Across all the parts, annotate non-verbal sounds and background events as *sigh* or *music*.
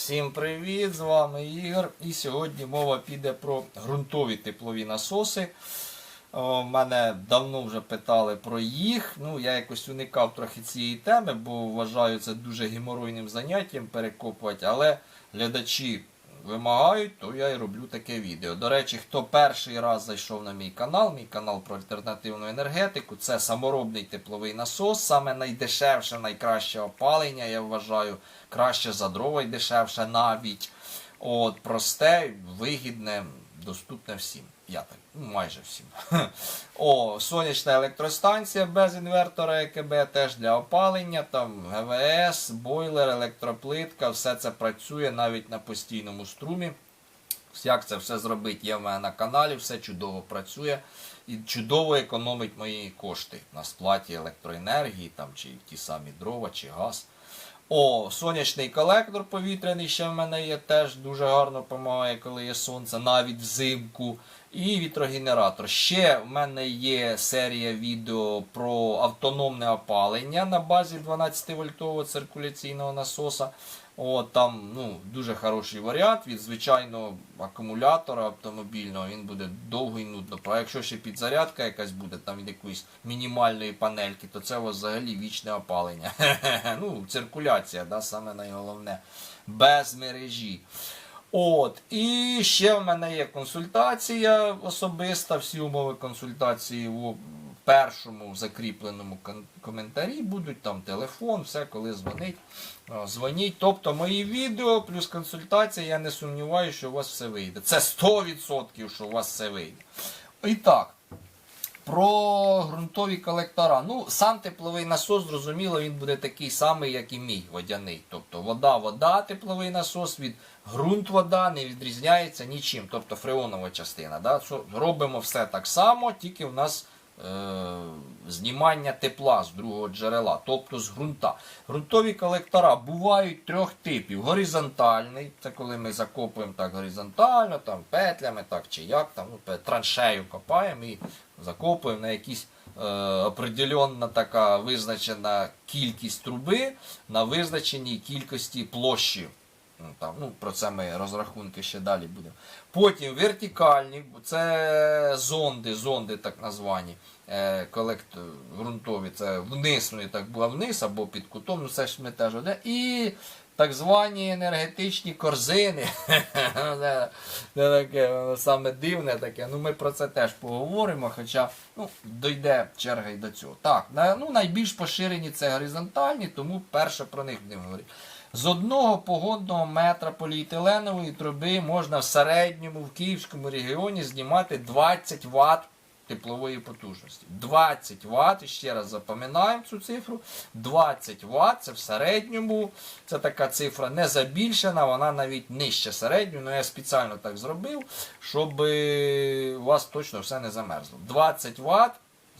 Всім привіт! З вами Ігор. І сьогодні мова піде про ґрунтові теплові насоси. О, мене давно вже питали про їх. Ну, я якось уникав трохи цієї теми, бо вважаю це дуже геморойним заняттям перекопувати. Але глядачі вимагають, то я і роблю таке відео. До речі, хто перший раз зайшов на мій канал, мій канал про альтернативну енергетику, це саморобний тепловий насос, саме найдешевше, найкраще опалення, я вважаю, краще за дрова і дешевше навіть. От, просте, вигідне, доступне всім. Я так, ну майже всім. *laughs* О, сонячна електростанція без інвертора ЕКБ теж для опалення, там ГВС, бойлер, електроплитка, все це працює навіть на постійному струмі. Як це все зробити, є в мене на каналі, все чудово працює і чудово економить мої кошти на сплаті електроенергії, там, чи ті самі дрова, чи газ. О, сонячний колектор повітряний ще в мене є, теж дуже гарно допомагає, коли є сонце, навіть взимку. І вітрогенератор. Ще в мене є серія відео про автономне опалення на базі 12-вольтового циркуляційного насоса. О, там ну, дуже хороший варіант від звичайного акумулятора автомобільного. Він буде довго і нудно. А якщо ще підзарядка якась буде там від якоїсь мінімальної панельки, то це взагалі вічне опалення. *laughs* ну, циркуляція, да, саме найголовне. Без мережі. От, і ще в мене є консультація особиста. Всі умови консультації у першому закріпленому коментарі будуть там телефон, все, коли дзвонить. Дзвоніть. Тобто мої відео плюс консультація, я не сумніваюся, що у вас все вийде. Це 100%, що у вас все вийде. І так. Про ґрунтові колектора. Ну, сам тепловий насос, зрозуміло, він буде такий самий, як і мій водяний. Тобто вода, вода, тепловий насос від ґрунт вода не відрізняється нічим. Тобто фреонова частина. Да? Робимо все так само, тільки в нас знімання тепла з другого джерела, тобто з ґрунта. Ґрунтові колектора бувають трьох типів. Горизонтальний, це коли ми закопуємо так горизонтально, там, петлями так, чи як, там, ну, траншею копаємо і закопуємо на якісь е, определенна така визначена кількість труби на визначеній кількості площі. Ну, там, ну, про це ми розрахунки ще далі будемо. Потім вертикальні, це зонди, зонди так названі, е, колект ґрунтові, це вниз, вони так було вниз або під кутом, ну це ж ми теж одне. І так звані енергетичні корзини. *laughs* Це таке саме дивне таке. Ну ми про це теж поговоримо, хоча ну, дойде черга й до цього. Так, ну, найбільш поширені це горизонтальні, тому перше про них будемо говорити. З одного погодного метра поліетиленової труби можна в середньому в Київському регіоні знімати 20 Вт теплової потужності. 20 Вт, ще раз запам'ятаємо цю цифру. 20 Вт це в середньому. Це така цифра не забільшена, вона навіть нижче середньої. Ну я спеціально так зробив, щоб е, у вас точно все не замерзло. 20 Вт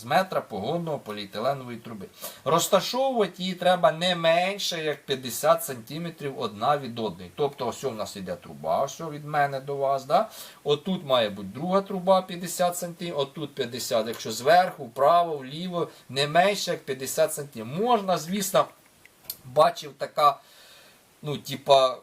з метра погодного поліетиленової труби. Розташовувати її треба не менше, як 50 см одна від одної. Тобто, ось у нас йде труба, ось від мене до вас. Да? Отут має бути друга труба 50 см, отут 50 Якщо зверху, вправо, вліво, не менше, як 50 см. Можна, звісно, бачив така, ну, типа.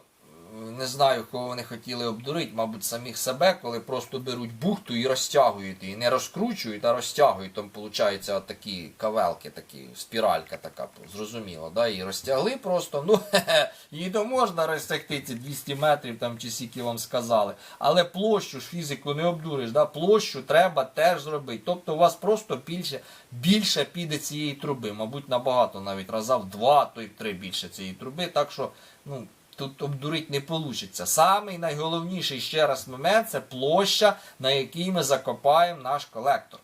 Не знаю, кого вони хотіли обдурити, мабуть, самих себе, коли просто беруть бухту і розтягують її. Не розкручують, а розтягують. Там виходить такі кавелки, такі, спіралька така, зрозуміло. Да? І розтягли просто. Ну, *laughs* хе-хе, її то можна розтягти ці 200 метрів там, чи скільки вам сказали. Але площу ж фізику не обдуриш. Да? Площу треба теж зробити. Тобто у вас просто більше, більше піде цієї труби. Мабуть, набагато навіть раза в два, то й три більше цієї труби. Так що, ну. Тут обдурити не вийде. Самий найголовніший ще раз момент це площа, на якій ми закопаємо наш колектор.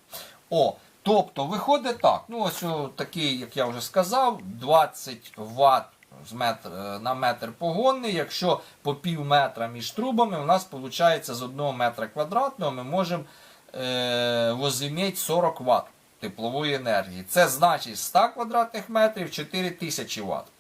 О, тобто виходить так. Ну, ось такий, як я вже сказав, 20 Вт е, на метр погонний. Якщо по пів метра між трубами, у нас виходить з 1 метра квадратного ми можемо е, возиміти 40 Вт теплової енергії. Це значить 100 квадратних метрів 4000 Вт.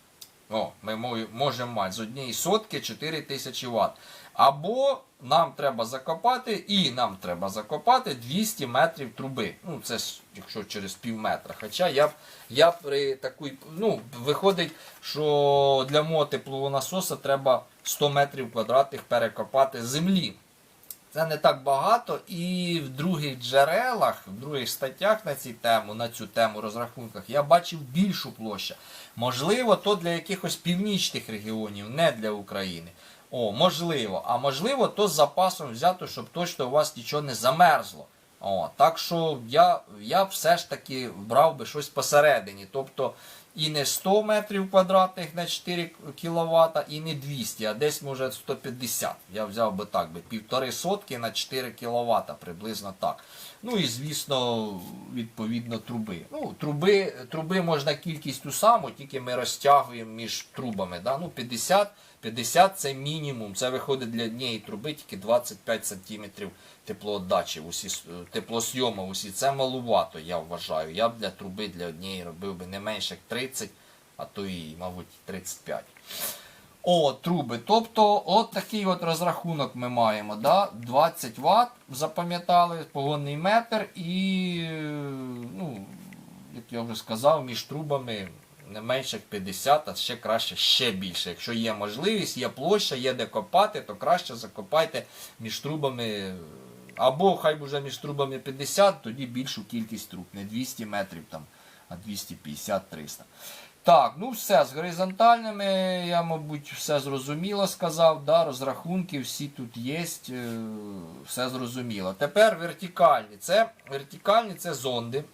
О, ми можемо мати з однієї сотки 4000 Вт. Або нам треба закопати, і нам треба закопати 200 метрів труби. Ну, це якщо через пів метра. Хоча я я при такій, ну, виходить, що для мого теплового насоса треба 100 метрів квадратних перекопати землі. Це не так багато, і в других джерелах, в других статтях на цю тему, на цю тему розрахунках, я бачив більшу площу. Можливо, то для якихось північних регіонів, не для України. О, можливо. А можливо, то з запасом взято, щоб точно у вас нічого не замерзло. О, так що я, я все ж таки брав би щось посередині. Тобто і не 100 метрів квадратних на 4 кВт, і не 200, а десь може 150. Я взяв би так, би півтори сотки на 4 кВт, приблизно так. Ну і звісно, відповідно, труби. Ну, труби, труби можна кількість ту саму, тільки ми розтягуємо між трубами. Да? Ну, 50, 50 це мінімум. Це виходить для однієї труби тільки 25 см теплоотдачі, усі, с- теплосйому усі. Це малувато, я вважаю. Я б для труби для однієї робив би не менше як 30, а то і, мабуть, 35. О, труби. Тобто, от такий от розрахунок ми маємо. Да? 20 Вт, запам'ятали, погонний метр і, е, ну, як я вже сказав, між трубами не менше як 50, а ще краще ще більше. Якщо є можливість, є площа, є де копати, то краще закопайте між трубами. Або хай буде між трубами 50, тоді більшу кількість труб. Не 200 метрів там, а 250-300. Так, ну все, з горизонтальними я, мабуть, все зрозуміло сказав. Да, розрахунки всі тут є, е, все зрозуміло. Тепер вертикальні. Це вертикальні це зонди.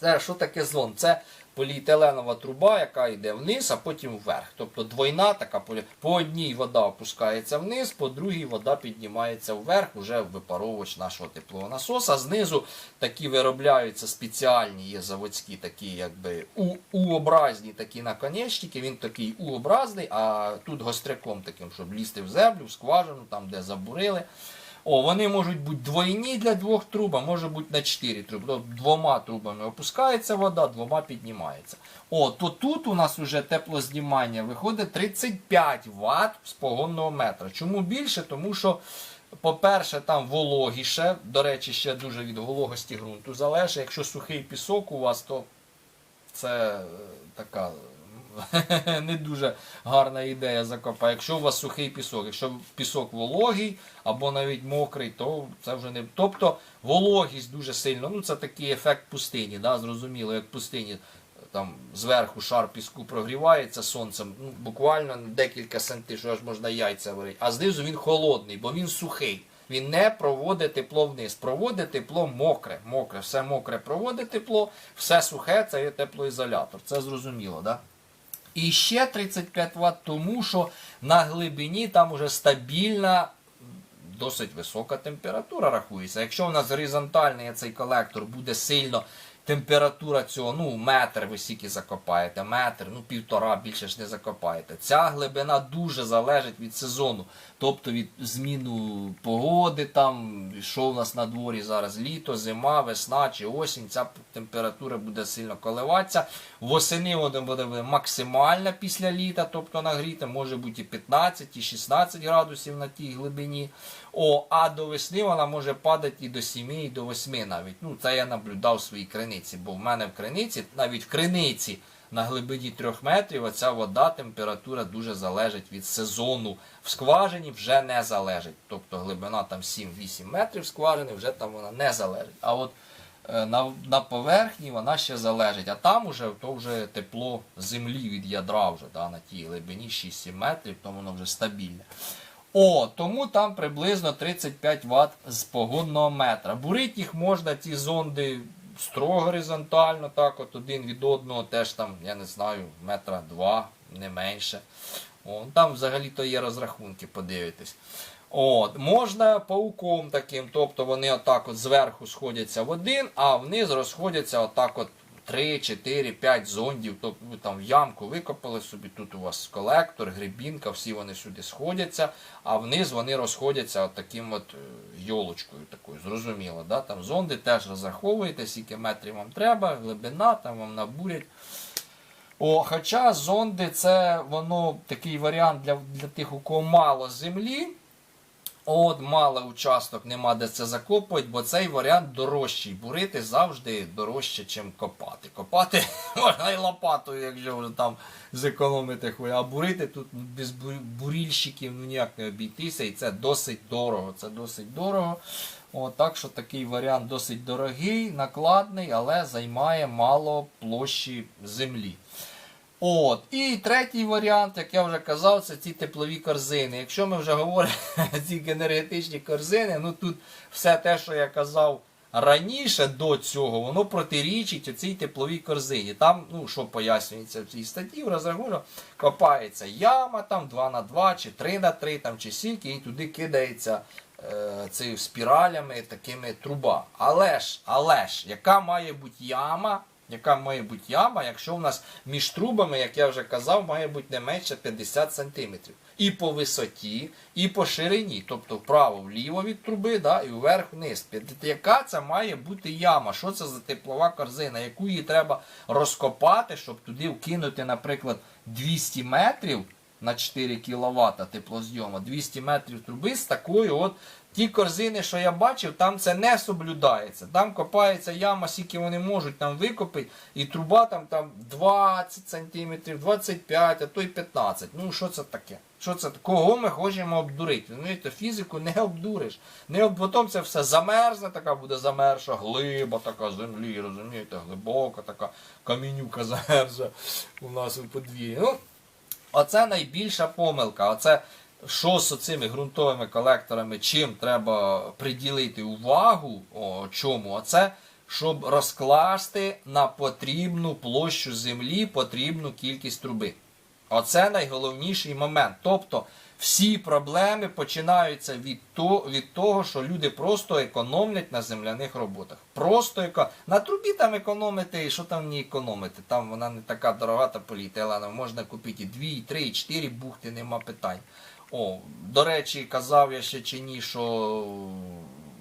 Це що таке зонд? Це поліетиленова труба, яка йде вниз, а потім вверх. Тобто двойна така по одній вода опускається вниз, по другій вода піднімається вверх, уже в випаровувач нашого теплового насоса. Знизу такі виробляються спеціальні, є заводські такі, якби У-образні такі наконечники. Він такий У-образний, а тут гостряком таким, щоб лізти в землю, в скважину, там де забурили. О, вони можуть бути двойні для двох труб, а може бути на чотири труби. Тобто двома трубами опускається вода, двома піднімається. О, то тут у нас вже теплознімання виходить 35 Вт з погонного метра. Чому більше? Тому що, по-перше, там вологіше. До речі, ще дуже від вологості ґрунту залежить. Якщо сухий пісок у вас, то це е, така *laughs* не дуже гарна ідея закопати. Якщо у вас сухий пісок, якщо пісок вологий або навіть мокрий, то це вже не. Тобто вологість дуже сильно. Ну це такий ефект пустині. Да? Зрозуміло, як пустині там зверху шар піску прогрівається сонцем, ну, буквально декілька сантиметрів, що аж можна яйця варити, а знизу він холодний, бо він сухий. Він не проводить тепло вниз. Проводить тепло мокре. Мокре, все мокре проводить тепло, все сухе це є теплоізолятор. Це зрозуміло, да? І ще 35 Вт, тому що на глибині там уже стабільна, досить висока температура рахується. Якщо у нас горизонтальний цей колектор буде сильно температура цього, ну, метр ви стільки закопаєте, метр, ну півтора, більше ж не закопаєте. Ця глибина дуже залежить від сезону, тобто від зміну погоди, там, що у нас на дворі зараз літо, зима, весна чи осінь, ця температура буде сильно коливатися. Восени вона буде максимальна після літа, тобто нагріта, може бути і 15, і 16 градусів на тій глибині. О, а до весни вона може падати і до 7, і до 8 навіть. Ну, це я наблюдав в своїй криниці, бо в мене в криниці, навіть в криниці на глибині 3 метрів, оця вода, температура дуже залежить від сезону. В скважині вже не залежить. Тобто глибина там 7-8 метрів скважини, вже там вона не залежить. А от е, на, на поверхні вона ще залежить. А там уже то вже тепло землі від ядра вже да, на тій глибині 6-7 метрів, то воно вже стабільне. О, тому там приблизно 35 Вт з погонного метра. Бурить їх можна, ці зонди строго горизонтально, так, от один від одного, теж там, я не знаю, метра два, не менше. О, там взагалі-то є розрахунки, подивитись. От, можна пауком таким, тобто вони отак от зверху сходяться в один, а вниз розходяться отак от 3, 4, 5 зондів. Тобто ви там ямку викопали собі, тут у вас колектор, грибінка, всі вони сюди сходяться, а вниз вони розходяться от таким от е, йолочкою такою, зрозуміло. Да? Там зонди теж розраховуєте, скільки метрів вам треба, глибина, там вам набурять. О, хоча зонди це воно такий варіант для, для тих, у кого мало землі. От мало участок нема де це закопувати, бо цей варіант дорожчий. Бурити завжди дорожче, ніж копати. Копати *laughs* можна і лопатою, якщо вже там зекономити хуй. А бурити тут без бурільщиків ну, ніяк не обійтися, і це досить дорого. Це досить дорого. От, так що такий варіант досить дорогий, накладний, але займає мало площі землі. От. І третій варіант, як я вже казав, це ці теплові корзини. Якщо ми вже говоримо *laughs* ці енергетичні корзини, ну тут все те, що я казав раніше до цього, воно протирічить оцій тепловій корзині. Там, ну що пояснюється в цій статті, в розрахунку копається яма там 2 на 2 чи 3 на 3 там, чи сільки, і туди кидається е, цими спіралями такими труба. Але ж, але ж, яка має бути яма? Яка має бути яма, якщо в нас між трубами, як я вже казав, має бути не менше 50 см. І по висоті, і по ширині. Тобто вправо-вліво від труби, да, і вверх-вниз. Яка це має бути яма? Що це за теплова корзина? Яку її треба розкопати, щоб туди вкинути, наприклад, 200 метрів на 4 кВт теплозйому, 200 метрів труби з такою от. Ті корзини, що я бачив, там це не соблюдається. Там копається яма, скільки вони можуть там викопати, і труба там, там 20 см, 25, а то й 15. Ну що це таке? Що це? Кого ми хочемо обдурити? Розумієте, фізику не обдуриш. Не об... Потім це все замерзне, така буде замерша глиба така землі, розумієте, глибока така камінюка *laughs* замерза у нас у подвір'ї. Ну, Оце найбільша помилка. Оце що з цими ґрунтовими колекторами, чим треба приділити увагу, о, чому? Оце, щоб розкласти на потрібну площу землі потрібну кількість труби. Оце найголовніший момент. Тобто всі проблеми починаються від, то, від того, що люди просто економлять на земляних роботах. Просто еко... На трубі там економити, і що там не економити? Там вона не така дорога та поліетилена, можна купити і 2, і 3, і 4 бухти, нема питань. О, до речі, казав я ще чи ні, що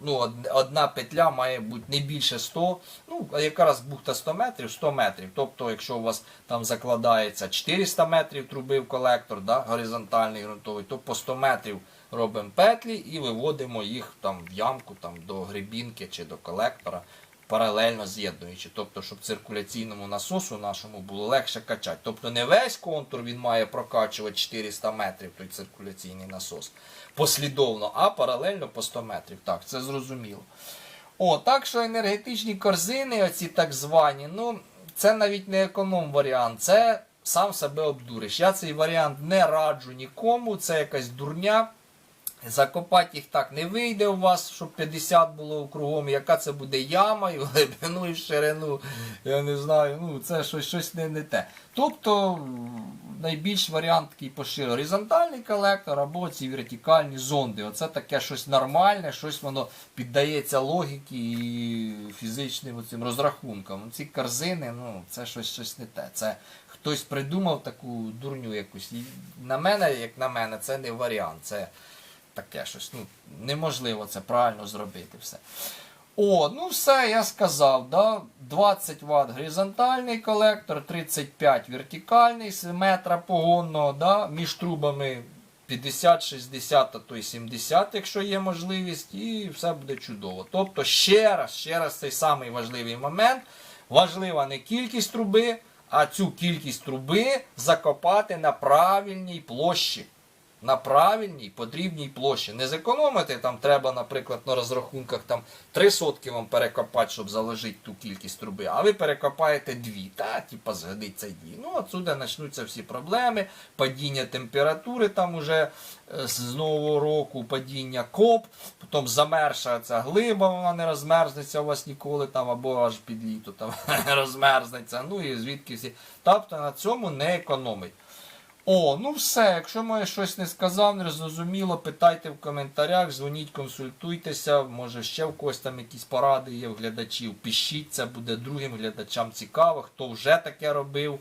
ну, одна петля має бути не більше 100, ну, якраз бухта 100 метрів, 100 метрів. Тобто, якщо у вас там закладається 400 метрів труби в колектор, да, горизонтальний ґрунтовий, то по 100 метрів робимо петлі і виводимо їх там в ямку там, до грибінки чи до колектора. Паралельно з'єднуючи, тобто, щоб циркуляційному насосу нашому було легше качати. Тобто не весь контур він має прокачувати 400 метрів, той циркуляційний насос послідовно, а паралельно по 100 метрів. Так, це зрозуміло. О, так що енергетичні корзини, оці так звані, ну, це навіть не економ варіант, це сам себе обдуриш. Я цей варіант не раджу нікому, це якась дурня. Закопати їх так не вийде у вас, щоб 50 було кругом. Яка це буде яма, і глибину, і ширину. Я не знаю. Ну, це щось, щось не, не те. Тобто найбільш варіант такий поширений. Горизонтальний колектор або ці вертикальні зонди. Оце таке щось нормальне, щось воно піддається логіки і фізичним оцим розрахункам. Ці корзини, ну, це щось, щось не те. Це хтось придумав таку дурню якусь. І на мене, як на мене, це не варіант. Це таке щось. Ну, неможливо це правильно зробити все. О, ну все, я сказав. Да? 20 Вт горизонтальний колектор, 35 вертикальний метра погонного, да? між трубами 50, 60, а то й 70, якщо є можливість, і все буде чудово. Тобто, ще раз, ще раз цей самий важливий момент. Важлива не кількість труби, а цю кількість труби закопати на правильній площі на правильній потрібній площі. Не зекономити там треба, наприклад, на розрахунках там 3 сотки вам перекопати, щоб заложити ту кількість труби, а ви перекопаєте дві. Та, типа, згодиться дві. Ну, отсюди почнуться всі проблеми, падіння температури там уже е, з нового року, падіння коп, потім замерша ця глиба, вона не розмерзнеться у вас ніколи там, або аж під літо там *laughs* розмерзнеться. Ну і звідки всі. Тобто на цьому не економить. О, ну все. Якщо моє щось не сказав, не зрозуміло, питайте в коментарях, дзвоніть, консультуйтеся. Може ще в когось там якісь поради є в глядачів. Пишіть, це буде другим глядачам цікаво, хто вже таке робив.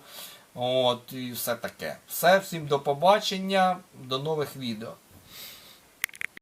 От, і все таке. Все, всім до побачення, до нових відео.